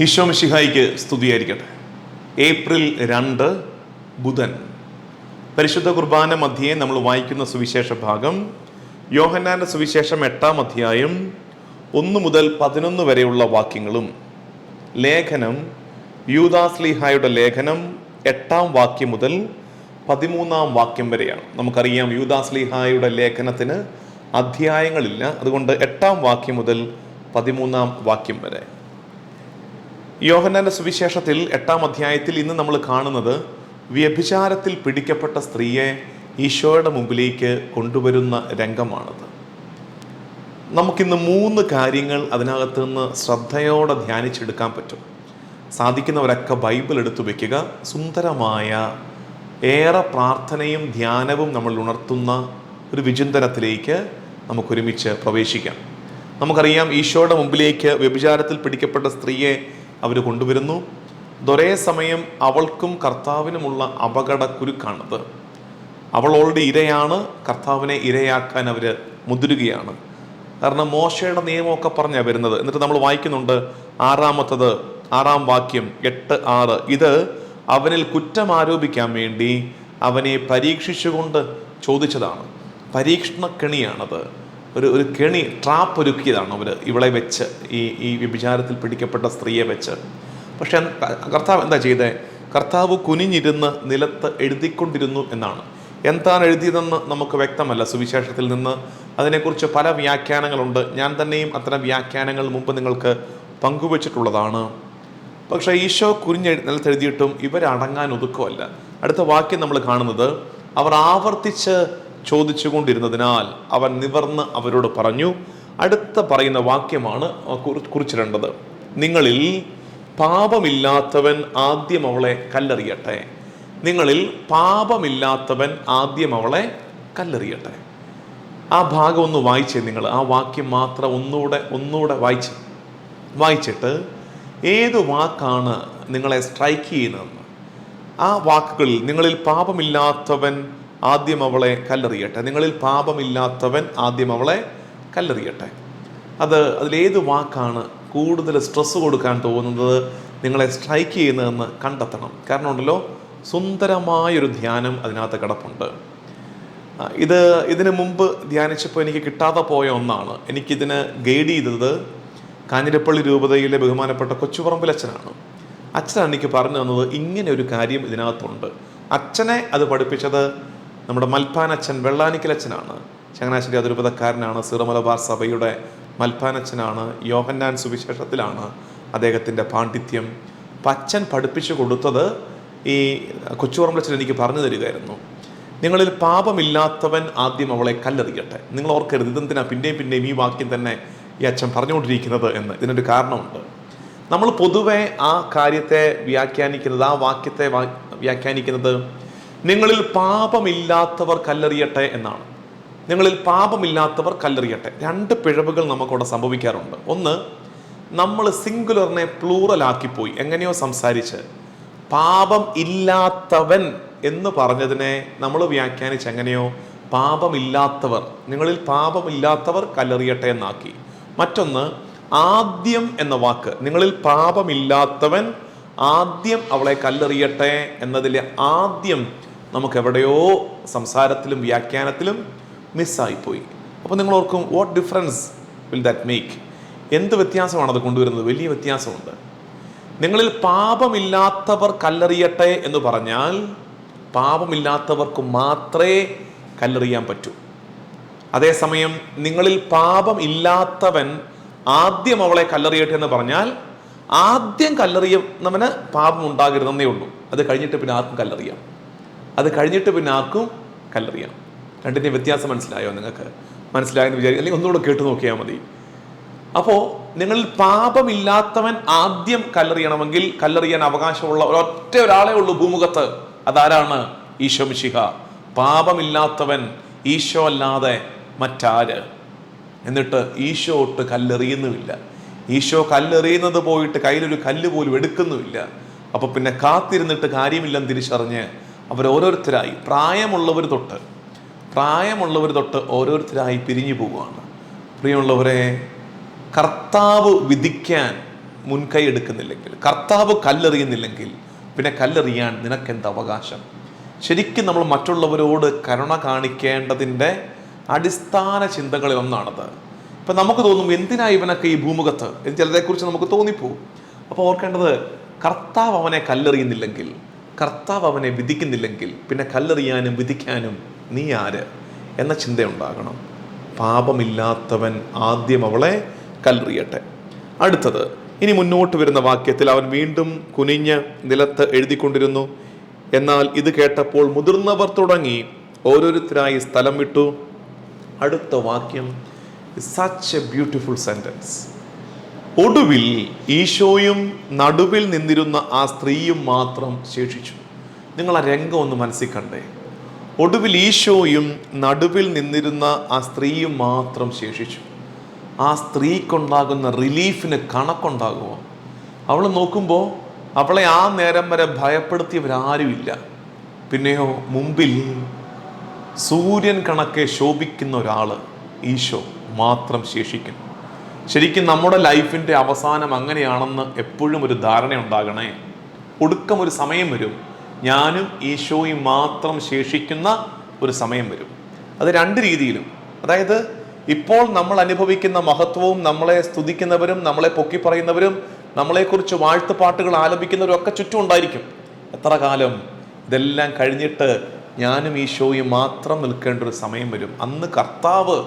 ഈശോ മിഷിഹായിക്ക് സ്തുതിയായിരിക്കട്ടെ. ഏപ്രിൽ രണ്ട് ബുധൻ. പരിശുദ്ധ കുർബാന മധ്യേ നമ്മൾ വായിക്കുന്ന സുവിശേഷ ഭാഗം യോഹന്നാന്റെ സുവിശേഷം എട്ടാം അധ്യായം ഒന്ന് മുതൽ പതിനൊന്ന് വരെയുള്ള വാക്യങ്ങളും ലേഖനം യൂദാസ്ലിഹായുടെ ലേഖനം എട്ടാം വാക്യം മുതൽ പതിമൂന്നാം വാക്യം വരെയാണ്. നമുക്കറിയാം യൂദാസ്ലിഹായുടെ ലേഖനത്തിന് അധ്യായങ്ങളില്ല. അതുകൊണ്ട് എട്ടാം വാക്യം മുതൽ പതിമൂന്നാം വാക്യം വരെ. യോഹന്നാന്റെ സുവിശേഷത്തിൽ എട്ടാം അധ്യായത്തിൽ ഇന്ന് നമ്മൾ കാണുന്നത് വ്യഭിചാരത്തിൽ പിടിക്കപ്പെട്ട സ്ത്രീയെ ഈശോയുടെ മുമ്പിലേക്ക് കൊണ്ടുവരുന്ന രംഗമാണത്. നമുക്കിന്ന് മൂന്ന് കാര്യങ്ങൾ അതിനകത്ത് നിന്ന് ശ്രദ്ധയോടെ ധ്യാനിച്ചെടുക്കാൻ പറ്റും. സാധിക്കുന്നവരൊക്കെ ബൈബിൾ എടുത്തു വയ്ക്കുക സുന്ദരമായ ഏറെ പ്രാർത്ഥനയും ധ്യാനവും നമ്മൾ ഉണർത്തുന്ന ഒരു വിചിന്തനത്തിലേക്ക് നമുക്കൊരുമിച്ച് പ്രവേശിക്കാം. നമുക്കറിയാം ഈശോയുടെ മുമ്പിലേക്ക് വ്യഭിചാരത്തിൽ പിടിക്കപ്പെട്ട സ്ത്രീയെ അവർ കൊണ്ടുവരുന്നു. ഒരേ സമയം അവൾക്കും കർത്താവിനുമുള്ള അപകട കുരുക്കാണത് അവൾ ഓൾറെഡി ഇരയാണ്. കർത്താവിനെ ഇരയാക്കാൻ അവർ മുതിരുകയാണ്. കാരണം മോശയുടെ നിയമമൊക്കെ പറഞ്ഞാണ് വരുന്നത്. എന്നിട്ട് നമ്മൾ വായിക്കുന്നുണ്ട് ആറാമത്തത് ആറാം വാക്യം എട്ട് ആറ്. ഇത് അവനിൽ കുറ്റം ആരോപിക്കാൻ വേണ്ടി അവനെ പരീക്ഷിച്ചുകൊണ്ട് ചോദിച്ചതാണ്. പരീക്ഷണ കെണിയാണത് ഒരു ഒരു കെണി ട്രാപ്പ് ഒരുക്കിയതാണ് അവർ ഇവളെ വെച്ച് ഈ ഈ വ്യഭിചാരത്തിൽ പിടിക്കപ്പെട്ട സ്ത്രീയെ വെച്ച്. പക്ഷേ കർത്താവ് എന്താ ചെയ്തേ? കർത്താവ് കുനിഞ്ഞിരുന്ന് നിലത്ത് എഴുതിക്കൊണ്ടിരുന്നു എന്നാണ്. എന്താണ് എഴുതിയതെന്ന് നമുക്ക് വ്യക്തമല്ല സുവിശേഷത്തിൽ നിന്ന്. അതിനെക്കുറിച്ച് പല വ്യാഖ്യാനങ്ങളുണ്ട്. ഞാൻ തന്നെയും അത്തരം വ്യാഖ്യാനങ്ങൾ മുമ്പ് നിങ്ങൾക്ക് പങ്കുവച്ചിട്ടുള്ളതാണ്. പക്ഷേ ഈശോ കുനിഞ്ഞ് നിലത്തെഴുതിയിട്ടും ഇവരടങ്ങാൻ ഒതുക്കമല്ല അടുത്ത വാക്യം നമ്മൾ കാണുന്നത് അവർ ആവർത്തിച്ച് ചോദിച്ചുകൊണ്ടിരുന്നതിനാൽ അവൻ നിവർന്ന് അവരോട് പറഞ്ഞു അടുത്ത പറയുന്ന വാക്യമാണ് കുറി- കുറിച്ചിടേണ്ടത്. നിങ്ങളിൽ പാപമില്ലാത്തവൻ ആദ്യം അവളെ കല്ലെറിയട്ടെ. നിങ്ങളിൽ പാപമില്ലാത്തവൻ ആദ്യം അവളെ കല്ലെറിയട്ടെ. ആ ഭാഗം ഒന്ന് വായിച്ചേ നിങ്ങൾ. ആ വാക്യം മാത്രം ഒന്നുകൂടെ ഒന്നുകൂടെ വായിച്ച്. വായിച്ചിട്ട് ഏത് വാക്കാണ് നിങ്ങളെ സ്ട്രൈക്ക് ചെയ്യുന്നതെന്ന്. ആ വാക്കുകളിൽ നിങ്ങളിൽ പാപമില്ലാത്തവൻ ആദ്യം അവളെ കല്ലെറിയട്ടെ. നിങ്ങളിൽ പാപമില്ലാത്തവൻ ആദ്യം അവളെ കല്ലെറിയട്ടെ. അത് അതിലേത് വാക്കാണ് കൂടുതൽ സ്ട്രെസ് കൊടുക്കാൻ തോന്നുന്നത് നിങ്ങളെ സ്ട്രൈക്ക് ചെയ്യുന്നതെന്ന് കണ്ടെത്തണം. കാരണം ഉണ്ടല്ലോ സുന്ദരമായൊരു ധ്യാനം അതിനകത്ത് കിടപ്പുണ്ട്. ഇത് ഇതിനു മുമ്പ് ധ്യാനിച്ചപ്പോൾ എനിക്ക് കിട്ടാതെ പോയ ഒന്നാണ്. എനിക്കിതിന് ഗൈഡ് ചെയ്തത് കാഞ്ഞിരപ്പള്ളി രൂപതയിലെ ബഹുമാനപ്പെട്ട കൊച്ചുപറമ്പിൽ അച്ഛനാണ്. അച്ഛനാണ് എനിക്ക് പറഞ്ഞു തന്നത് ഇങ്ങനെ ഒരു കാര്യം ഇതിനകത്തുണ്ട്. അച്ഛനെ അത് പഠിപ്പിച്ചത് നമ്മുടെ മൽപ്പാനച്ഛൻ വെള്ളാനിക്കലച്ഛനാണ് ചങ്ങനാശ്ശേരി അതിരൂപതക്കാരനാണ്. സിറമലബാർ സഭയുടെ മൽപ്പാനച്ഛനാണ്. യോഹന്നാൻ സുവിശേഷത്തിലാണ് അദ്ദേഹത്തിന്റെ പാണ്ഡിത്യം. പച്ചൻ പഠിപ്പിച്ചു കൊടുത്തത് ഈ കൊച്ചുപറമ്പച്ചൻ എനിക്ക് പറഞ്ഞു തരികയായിരുന്നു. നിങ്ങളിൽ പാപമില്ലാത്തവൻ ആദ്യം അവളെ കല്ലെറിയട്ടെ. നിങ്ങൾ ഓർക്കരുത് ഇതെന്തിനാണ് പിന്നെയും പിന്നെയും ഈ വാക്യം തന്നെ ഈ അച്ഛൻ പറഞ്ഞുകൊണ്ടിരിക്കുന്നത് എന്ന്. ഇതിനൊരു കാരണമുണ്ട്. നമ്മൾ പൊതുവെ ആ കാര്യത്തെ വ്യാഖ്യാനിക്കുന്നത് ആ വാക്യത്തെ വ്യാഖ്യാനിക്കുന്നത് നിങ്ങളിൽ പാപമില്ലാത്തവർ കല്ലെറിയട്ടെ എന്നാണ്. നിങ്ങളിൽ പാപമില്ലാത്തവർ കല്ലെറിയട്ടെ. രണ്ട് പിഴവുകൾ നമുക്കവിടെ സംഭവിക്കാറുണ്ട്. ഒന്ന് നമ്മൾ സിംഗുലറിനെ പ്ലൂറലാക്കിപ്പോയി എങ്ങനെയോ സംസാരിച്ച് പാപം ഇല്ലാത്തവൻ എന്ന് പറഞ്ഞതിനെ നമ്മൾ വ്യാഖ്യാനിച്ച് എങ്ങനെയോ പാപമില്ലാത്തവർ നിങ്ങളിൽ പാപമില്ലാത്തവർ കല്ലെറിയട്ടെ എന്നാക്കി. മറ്റൊന്ന് ആദ്യം എന്ന വാക്ക് നിങ്ങളിൽ പാപമില്ലാത്തവൻ ആദ്യം അവളെ കല്ലെറിയട്ടെ എന്നതിലെ ആദ്യം നമുക്ക് എവിടെയോ സംസാരത്തിലും വ്യാഖ്യാനത്തിലും മിസ്സായിപ്പോയി. അപ്പോൾ നിങ്ങൾ ഓർക്കും what difference will that make എന്ത് വ്യത്യാസമാണ് അത് കൊണ്ടുവരുന്നത്? വലിയ വ്യത്യാസമുണ്ട്. നിങ്ങളിൽ പാപമില്ലാത്തവർ കല്ലെറിയട്ടെ എന്ന് പറഞ്ഞാൽ പാപമില്ലാത്തവർക്ക് മാത്രമേ കല്ലെറിയാൻ പറ്റൂ. അതേസമയം നിങ്ങളിൽ പാപം ഇല്ലാത്തവൻ ആദ്യം അവളെ കല്ലെറിയട്ടെ എന്ന് പറഞ്ഞാൽ ആദ്യം കല്ലെറിയുന്നവന് പാപം ഉണ്ടാകരുതെന്നേ ഉള്ളൂ. അത് കഴിഞ്ഞിട്ട് പിന്നെ ആർക്കും കല്ലെറിയാം. അത് കഴിഞ്ഞിട്ട് പിന്നെ ആർക്കും കല്ലെറിയാം രണ്ടിന്റെ വ്യത്യാസം മനസ്സിലായോ നിങ്ങൾക്ക്? മനസ്സിലായെന്ന് വിചാരിക്കും അല്ലെങ്കിൽ ഒന്നുകൂടെ കേട്ടു നോക്കിയാൽ മതി. അപ്പോൾ നിങ്ങളിൽ പാപമില്ലാത്തവൻ ആദ്യം കല്ലെറിയണമെങ്കിൽ കല്ലെറിയാൻ അവകാശമുള്ള ഒരൊറ്റ ഒരാളെ ഉള്ളൂ ഭൂമുഖത്ത്. അതാരാണ്? ഈശോ മിശിഹ. പാപമില്ലാത്തവൻ ഈശോ അല്ലാതെ മറ്റാര്? എന്നിട്ട് ഈശോ ഒട്ട് കല്ലെറിയുന്നുമില്ല. ഈശോ കല്ലെറിയുന്നത് പോയിട്ട് കയ്യിലൊരു കല്ല് പോലും എടുക്കുന്നുമില്ല. അപ്പൊ പിന്നെ കാത്തിരുന്നിട്ട് കാര്യമില്ലെന്ന് തിരിച്ചറിഞ്ഞ് അവർ ഓരോരുത്തരായി പ്രായമുള്ളവർ തൊട്ട് പ്രായമുള്ളവർ തൊട്ട് ഓരോരുത്തരായി പിരിഞ്ഞു പോവുകയാണ്. പ്രിയമുള്ളവരെ കർത്താവ് വിധിക്കാൻ മുൻകൈ എടുക്കുന്നില്ലെങ്കിൽ കർത്താവ് കല്ലെറിയുന്നില്ലെങ്കിൽ പിന്നെ കല്ലെറിയാൻ നിനക്കെന്ത് അവകാശം? ശരിക്കും നമ്മൾ മറ്റുള്ളവരോട് കരുണ കാണിക്കേണ്ടതിന്റെ അടിസ്ഥാന ചിന്തകളിൽ ഒന്നാണത്. ഇപ്പം നമുക്ക് തോന്നും എന്തിനാ ഇവനൊക്കെ ഈ ഭൂമുഖത്ത്? എന്ന് ചിലരെക്കുറിച്ച് നമുക്ക് തോന്നിപ്പോവും. അപ്പോൾ ഓർക്കേണ്ടത് കർത്താവ് അവനെ കല്ലെറിയുന്നില്ലെങ്കിൽ കർത്താവ് അവനെ വിധിക്കുന്നില്ലെങ്കിൽ പിന്നെ കല്ലെറിയാനും വിധിക്കാനും നീ ആര് എന്ന ചിന്തയുണ്ടാകണം. പാപമില്ലാത്തവൻ ആദ്യം അവളെ കല്ലെറിയട്ടെ. അടുത്തത് ഇനി മുന്നോട്ട് വരുന്ന വാക്യത്തിൽ അവൻ വീണ്ടും കുനിഞ്ഞ് നിലത്ത് എഴുതിക്കൊണ്ടിരുന്നു. എന്നാൽ ഇത് കേട്ടപ്പോൾ മുതിർന്നവർ തുടങ്ങി ഓരോരുത്തരായി സ്ഥലം വിട്ടു. അടുത്ത വാക്യം സച്ച് എ ബ്യൂട്ടിഫുൾ സെന്റൻസ് ഒടുവിൽ ഈശോയും നടുവിൽ നിന്നിരുന്ന ആ സ്ത്രീയും മാത്രം ശേഷിച്ചു. നിങ്ങൾ ആ രംഗം ഒന്ന് മനസ്സിൽ കണ്ടേ. ഒടുവിൽ ഈശോയും നടുവിൽ നിന്നിരുന്ന ആ സ്ത്രീയും മാത്രം ശേഷിച്ചു. ആ സ്ത്രീക്കുണ്ടാകുന്ന റിലീഫിന് കണക്കുണ്ടാകുമോ? അവൾ നോക്കുമ്പോൾ അവളെ ആ നേരം വരെ ഭയപ്പെടുത്തിയവരാരുമില്ല. പിന്നെയോ മുമ്പിൽ സൂര്യൻ കണക്കെ ശോഭിക്കുന്ന ഒരാൾ ഈശോ മാത്രം ശേഷിക്കുന്നു. ശരിക്കും നമ്മുടെ ലൈഫിന്റെ അവസാനം അങ്ങനെയാണെന്ന് എപ്പോഴും ഒരു ധാരണ ഉണ്ടാകണേ. ഒടുക്കം ഒരു സമയം വരും. ഞാനും ഈശോയും മാത്രം ശേഷിക്കുന്ന ഒരു സമയം വരും. അത് രണ്ട് രീതിയിലും. അതായത് ഇപ്പോൾ നമ്മൾ അനുഭവിക്കുന്ന മഹത്വവും നമ്മളെ സ്തുതിക്കുന്നവരും നമ്മളെ പൊക്കി പറയുന്നവരും നമ്മളെക്കുറിച്ച് വാഴ്ത്തുപാട്ടുകൾ ആലപിക്കുന്നവരും ഒക്കെ ചുറ്റും ഉണ്ടായിരിക്കും. എത്ര കാലം? ഇതെല്ലാം കഴിഞ്ഞിട്ട് ഞാനും ഈശോയും മാത്രം നിൽക്കേണ്ട ഒരു സമയം വരും. അന്ന് കർത്താവ്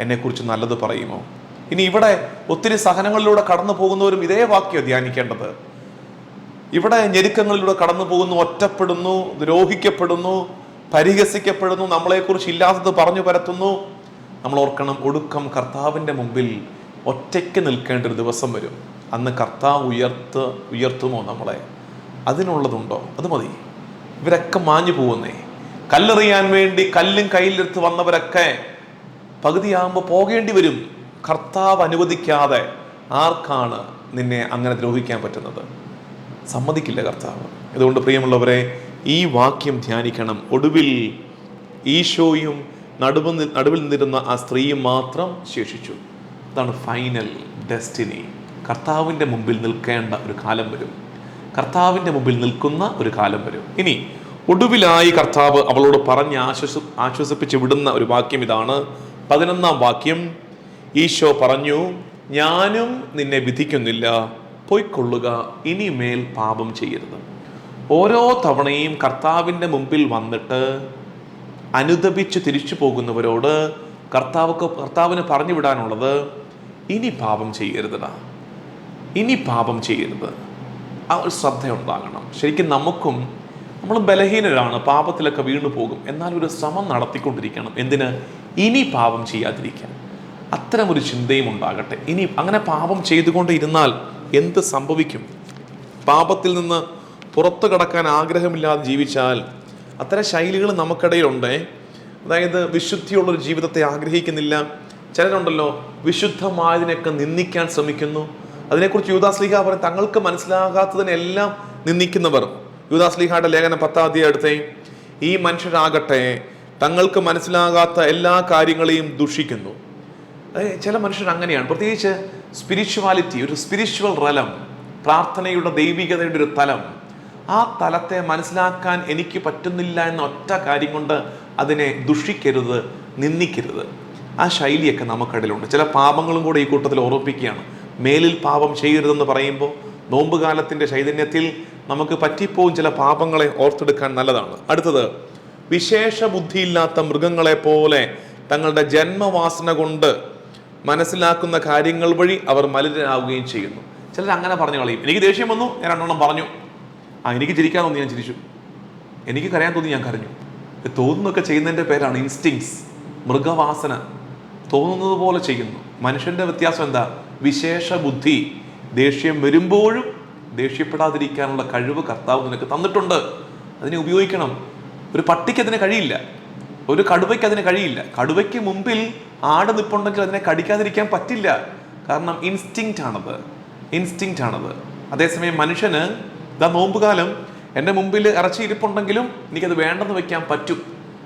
എന്നെക്കുറിച്ച് നല്ലത് പറയുമോ? ഇനി ഇവിടെ ഒത്തിരി സഹനങ്ങളിലൂടെ കടന്നു പോകുന്നവരും ഇതേ വാക്യം ധ്യാനിക്കേണ്ടത്. ഇവിടെ ഞെരുക്കങ്ങളിലൂടെ കടന്നു പോകുന്നു ഒറ്റപ്പെടുന്നു ദ്രോഹിക്കപ്പെടുന്നു പരിഹസിക്കപ്പെടുന്നു നമ്മളെക്കുറിച്ച് ഇല്ലാത്തത് പറഞ്ഞു പരത്തുന്നു. നമ്മൾ ഓർക്കണം ഒടുക്കം കർത്താവിന്റെ മുമ്പിൽ ഒറ്റയ്ക്ക് നിൽക്കേണ്ട ഒരു ദിവസം വരും. അന്ന് കർത്താവ് ഉയർത്ത് ഉയർത്തുമോ നമ്മളെ? അതിനുള്ളതുണ്ടോ? അത് മതി. ഇവരൊക്കെ മാഞ്ഞു പോകുന്നേ. കല്ലെറിയാൻ വേണ്ടി കല്ലും കയ്യിലെടുത്ത് വന്നവരൊക്കെ പകുതിയാകുമ്പോൾ പോകേണ്ടി വരും. കർത്താവ് അനുവദിക്കാതെ ആർക്കാണ് നിന്നെ അങ്ങനെ ദ്രോഹിക്കാൻ പറ്റുന്നത്? സമ്മതിക്കില്ല കർത്താവ്. അതുകൊണ്ട് പ്രിയമുള്ളവരെ ഈ വാക്യം ധ്യാനിക്കണം. ഒടുവിൽ ഈശോയും നടുവ് നടുവിൽ നിന്നിരുന്ന ആ സ്ത്രീയും മാത്രം ശേഷിച്ചു. അതാണ് ഫൈനൽ ഡെസ്റ്റിനി. കർത്താവിന്റെ മുമ്പിൽ നിൽക്കേണ്ട ഒരു കാലം വരും. കർത്താവിന്റെ മുമ്പിൽ നിൽക്കുന്ന ഒരു കാലം വരും. ഇനി ഒടുവിലായി കർത്താവ് അവളോട് പറഞ്ഞ് ആശ്വസ ആശ്വസിപ്പിച്ച് വിടുന്ന ഒരു വാക്യം ഇതാണ്. പതിനൊന്നാം വാക്യം ഈശോ പറഞ്ഞു ഞാനും നിന്നെ വിധിക്കുന്നില്ല. പൊയ്ക്കൊള്ളുക ഇനിമേൽ പാപം ചെയ്യരുത്. ഓരോ തവണയും കർത്താവിന്റെ മുമ്പിൽ വന്നിട്ട് അനുദപിച്ച് തിരിച്ചു പോകുന്നവരോട് കർത്താവ്ക്ക് കർത്താവിന് പറഞ്ഞു വിടാനുള്ളത് ഇനി പാപം ചെയ്യരുതടാ. ഇനി പാപം ചെയ്യരുത്. ആ ഒരു ശ്രദ്ധ ഉണ്ടാകണം ശരിക്കും നമുക്കും നമ്മൾ ബലഹീനരാണ് പാപത്തിലൊക്കെ വീണു പോകും എന്നാൽ ഒരു ശ്രമം നടത്തിക്കൊണ്ടിരിക്കണം. എന്തിന്? ഇനി പാപം ചെയ്യാതിരിക്കാൻ. അത്തരമൊരു ചിന്തയും ഉണ്ടാകട്ടെ. ഇനി അങ്ങനെ പാപം ചെയ്തുകൊണ്ടിരുന്നാൽ എന്ത് സംഭവിക്കും? പാപത്തിൽ നിന്ന് പുറത്തു കടക്കാൻ ആഗ്രഹമില്ലാതെ ജീവിച്ചാൽ അത്തരം ശൈലികൾ നമുക്കിടയിലുണ്ട്. അതായത് വിശുദ്ധിയുള്ളൊരു ജീവിതത്തെ ആഗ്രഹിക്കുന്നില്ല. ചിലരുണ്ടല്ലോ വിശുദ്ധമായതിനൊക്കെ നിന്ദിക്കാൻ ശ്രമിക്കുന്നു. അതിനെക്കുറിച്ച് യൂദാസ്ലിഹ പറയും തങ്ങൾക്ക് മനസ്സിലാകാത്തതിനെല്ലാം നിന്ദിക്കുന്നവർ. യൂദാസ്ലിഹയുടെ ലേഖനം പത്താം തീയതി അടുത്തേ ഈ മനുഷ്യരാകട്ടെ തങ്ങൾക്ക് മനസ്സിലാകാത്ത എല്ലാ കാര്യങ്ങളെയും ദുഷിക്കുന്നു. ചില മനുഷ്യർ അങ്ങനെയാണ്. പ്രത്യേകിച്ച് സ്പിരിച്വാലിറ്റി ഒരു സ്പിരിച്വൽ റലം പ്രാർത്ഥനയുടെ ദൈവികതയുടെ ഒരു തലം. ആ തലത്തെ മനസ്സിലാക്കാൻ എനിക്ക് പറ്റുന്നില്ല എന്ന ഒറ്റ കാര്യം കൊണ്ട് അതിനെ ദുഷിക്കരുത് നിന്ദിക്കരുത്. ആ ശൈലിയൊക്കെ നമുക്കിടയിലുണ്ട് ചില പാപങ്ങളും കൂടെ ഈ കൂട്ടത്തിൽ ഓർമ്മിപ്പിക്കുകയാണ്. മേലിൽ പാപം ചെയ്യരുതെന്ന് പറയുമ്പോൾ നോമ്പുകാലത്തിന്റെ ചൈതന്യത്തിൽ നമുക്ക് പറ്റിപ്പോവും ചില പാപങ്ങളെ ഓർത്തെടുക്കാൻ നല്ലതാണ്. അടുത്തത് വിശേഷ ബുദ്ധിയില്ലാത്ത മൃഗങ്ങളെ പോലെ തങ്ങളുടെ ജന്മവാസന കൊണ്ട് മനസ്സിലാക്കുന്ന കാര്യങ്ങൾ വഴി അവർ മലിനരാകുകയും ചെയ്യുന്നു. ചിലർ അങ്ങനെ പറഞ്ഞു കളയും. എനിക്ക് ദേഷ്യം വന്നു ഞാൻ രണ്ടെണ്ണം പറഞ്ഞു. ആ എനിക്ക് ചിരിക്കാൻ തോന്നി ഞാൻ ചിരിച്ചു. എനിക്ക് കരയാൻ തോന്നി ഞാൻ കരഞ്ഞു. തോന്നുന്നൊക്കെ ചെയ്യുന്നതിന്റെ പേരാണ് ഇൻസ്റ്റിങ്സ് മൃഗവാസന. തോന്നുന്നത് പോലെ ചെയ്യുന്നു. മനുഷ്യന്റെ വ്യത്യാസം എന്താ? വിശേഷ ബുദ്ധി. ദേഷ്യം വരുമ്പോഴും ദേഷ്യപ്പെടാതിരിക്കാനുള്ള കഴിവ് കർത്താവ് നിനക്ക് തന്നിട്ടുണ്ട്. അതിനെ ഉപയോഗിക്കണം. ഒരു പട്ടിക്ക് അതിന് കഴിയില്ല. ഒരു കടുവയ്ക്ക് അതിന് കഴിയില്ല. കടുവയ്ക്ക് മുമ്പിൽ ആട് നിപ്പുണ്ടെങ്കിൽ അതിനെ കടിക്കാതിരിക്കാൻ പറ്റില്ല. കാരണം ഇൻസ്റ്റിങ്റ്റ് ആണത്. ഇൻസ്റ്റിങ്റ്റ് ആണത്. അതേസമയം മനുഷ്യന് ഇതാ നോമ്പുകാലം എന്റെ മുമ്പിൽ ഇറച്ചി ഇരിപ്പുണ്ടെങ്കിലും എനിക്കത് വേണ്ടെന്ന് വെക്കാൻ പറ്റും.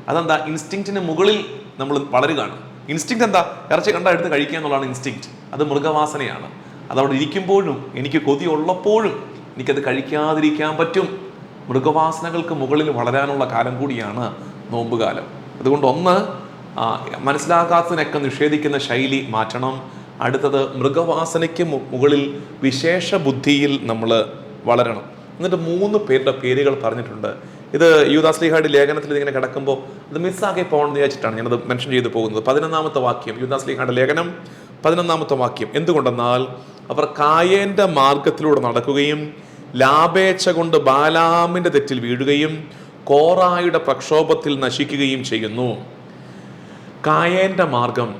അതെന്താ? ഇൻസ്റ്റിങ്റ്റിന് മുകളിൽ നമ്മൾ വളരുകയാണ്. ഇൻസ്റ്റിങ്റ്റ് എന്താ? ഇറച്ചി കണ്ടാൽ എടുത്ത് കഴിക്കുക എന്നുള്ളതാണ് ഇൻസ്റ്റിങ്റ്റ് അത് മൃഗവാസനയാണ്. അതവിടെ ഇരിക്കുമ്പോഴും എനിക്ക് കൊതി ഉള്ളപ്പോഴും എനിക്കത് കഴിക്കാതിരിക്കാൻ പറ്റും. മൃഗവാസനകൾക്ക് മുകളിൽ വളരാനുള്ള കാലം കൂടിയാണ് നോമ്പുകാലം. അതുകൊണ്ട് ഒന്ന് മനസ്സിലാകാത്തതിനൊക്കെ നിഷേധിക്കുന്ന ശൈലി മാറ്റണം. അടുത്തത് മൃഗവാസനയ്ക്ക് മുകളിൽ വിശേഷ ബുദ്ധിയിൽ നമ്മൾ വളരണം. എന്നിട്ട് മൂന്ന് പേരുടെ പേരുകൾ പറഞ്ഞിട്ടുണ്ട്. ഇത് യുദാസ്ലിഹയുടെ ലേഖനത്തിൽ ഇതിങ്ങനെ കിടക്കുമ്പോൾ അത് മിസ്സാകെ പോകണമെന്ന് വിചാരിച്ചിട്ടാണ് ഞാനത് മെൻഷൻ ചെയ്തു പോകുന്നത്. പതിനൊന്നാമത്തെ വാക്യം യുദാസ്ലിഹയുടെ ലേഖനം പതിനൊന്നാമത്തെ വാക്യം. എന്തുകൊണ്ടെന്നാൽ അവർ കായേന്റെ മാർഗത്തിലൂടെ നടക്കുകയും ലാഭേച്ഛ കൊണ്ട് ബാലാമിന്റെ തെറ്റിൽ വീഴുകയും കോറായുടെ പ്രക്ഷോഭത്തിൽ നശിക്കുകയും ചെയ്യുന്നു. കായേന്റെ മാർഗം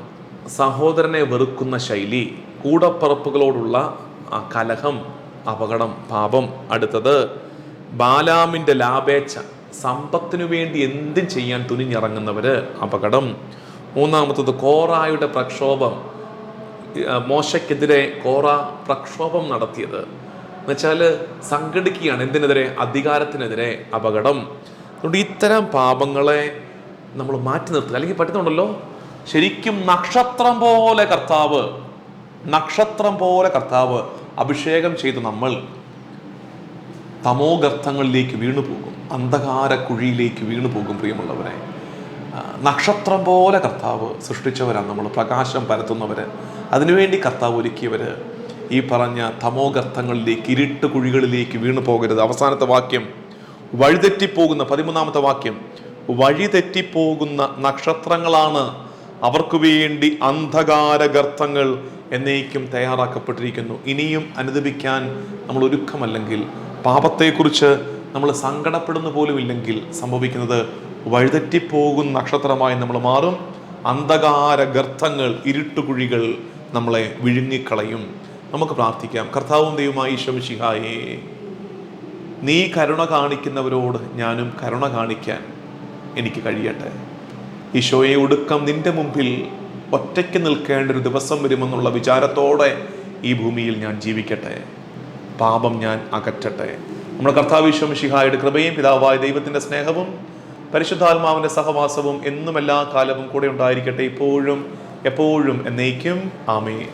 സഹോദരനെ വെറുക്കുന്ന ശൈലി കൂടപ്പറപ്പുകളോടുള്ള കലഹം അപകടം പാപം. അടുത്തത് ബാലാമിന്റെ ലാഭേച്ഛ സമ്പത്തിനു വേണ്ടി എന്തും ചെയ്യാൻ തുനിഞ്ഞിറങ്ങുന്നവര് അപകടം. മൂന്നാമത്തത് കോറായുടെ പ്രക്ഷോഭം മോശയ്ക്കെതിരെ കോറ പ്രക്ഷോഭം നടത്തിയത്. എന്നുവെച്ചാൽ സംഘടിക്കുകയാണ് എന്തിനെതിരെ? അധികാരത്തിനെതിരെ അപകടം. അതുകൊണ്ട് ഇത്തരം പാപങ്ങളെ നമ്മൾ മാറ്റി നിർത്തുക അല്ലെങ്കിൽ പറ്റുന്നുണ്ടല്ലോ ശരിക്കും നക്ഷത്രം പോലെ കർത്താവ് നക്ഷത്രം പോലെ കർത്താവ് അഭിഷേകം ചെയ്ത് നമ്മൾ തമോഗർത്ഥങ്ങളിലേക്ക് വീണു പോകും അന്ധകാര കുഴിയിലേക്ക് വീണു പോകും പ്രിയമുള്ളവരെ. നക്ഷത്രം പോലെ കർത്താവ് സൃഷ്ടിച്ചവരാണ് നമ്മൾ പ്രകാശം പരത്തുന്നവർ അതിനുവേണ്ടി കർത്താവ് ഒരുക്കിയവർ ഈ പറഞ്ഞ തമോഗർത്ഥങ്ങളിലേക്ക് ഇരുട്ട് കുഴികളിലേക്ക് വീണു പോകരുത്. അവസാനത്തെ വാക്യം വഴിതെറ്റിപ്പോകുന്ന പതിമൂന്നാമത്തെ വാക്യം വഴിതെറ്റിപ്പോകുന്ന നക്ഷത്രങ്ങളാണ് അവർക്ക് വേണ്ടി അന്ധകാര ഗർത്തങ്ങൾ എന്നേക്കും തയ്യാറാക്കപ്പെട്ടിരിക്കുന്നു. ഇനിയും അനുദപിക്കാൻ നമ്മൾ ഒരുക്കമല്ലെങ്കിൽ പാപത്തെക്കുറിച്ച് നമ്മൾ സങ്കടപ്പെടുന്ന പോലും ഇല്ലെങ്കിൽ സംഭവിക്കുന്നത് വഴിതെറ്റിപ്പോകുന്ന നക്ഷത്രമായി നമ്മൾ മാറും. അന്ധകാര ഗർത്തങ്ങൾ ഇരുട്ടുകുഴികൾ നമ്മളെ വിഴുങ്ങിക്കളയും. നമുക്ക് പ്രാർത്ഥിക്കാം. കർത്താവും ദൈവമായി ശംശിഹായേ നീ കരുണ കാണിക്കുന്നവരോട് ഞാനും കരുണ കാണിക്കാൻ എനിക്ക് കഴിയട്ടെ. ഈശോയെ ഒടുക്കം നിന്റെ മുമ്പിൽ ഒറ്റയ്ക്ക് നിൽക്കേണ്ട ഒരു ദിവസം വരുമെന്നുള്ള വിചാരത്തോടെ ഈ ഭൂമിയിൽ ഞാൻ ജീവിക്കട്ടെ. പാപം ഞാൻ അകറ്റട്ടെ. നമ്മുടെ കർത്താവിശ്വം ശിഹായുടെ കൃപയും പിതാവായ ദൈവത്തിന്റെ സ്നേഹവും പരിശുദ്ധാത്മാവിന്റെ സഹവാസവും എന്നും എല്ലാ കാലവും കൂടെ ഉണ്ടായിരിക്കട്ടെ. ഇപ്പോഴും എപ്പോഴും എന്നേക്കും. ആമേ